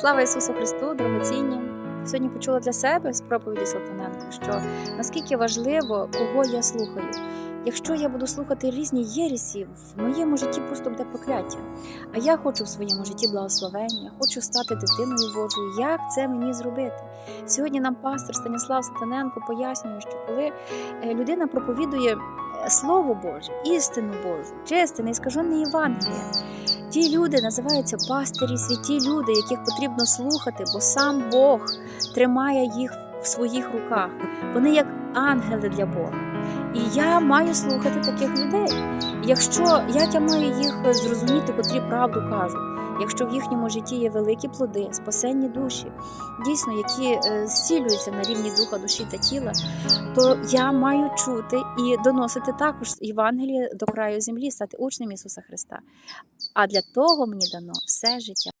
Слава Ісусу Христу, дорогоцінні! Сьогодні почула для себе з проповіді Салтаненко, що наскільки важливо, кого я слухаю. Якщо я буду слухати різні єресі, в моєму житті просто буде прокляття. А я хочу в своєму житті благословення, хочу стати дитиною Божою. Як це мені зробити? Сьогодні нам пастор Станіслав Салтаненко пояснює, що коли е, людина проповідує Слово Боже, істину Божу, чисте, неіскажене Євангеліє, Ті люди називаються пастирі, святі люди, яких потрібно слухати, бо сам Бог тримає їх в своїх руках. Вони як ангели для Бога. І я маю слухати таких людей. Якщо як я маю їх зрозуміти, котрі правду кажуть, якщо в їхньому житті є великі плоди, спасенні душі, дійсно, які е, зцілюються на рівні духа, душі та тіла, то я маю чути і доносити також Євангеліє до краю землі, стати учнем Ісуса Христа. А для того мені дано все життя.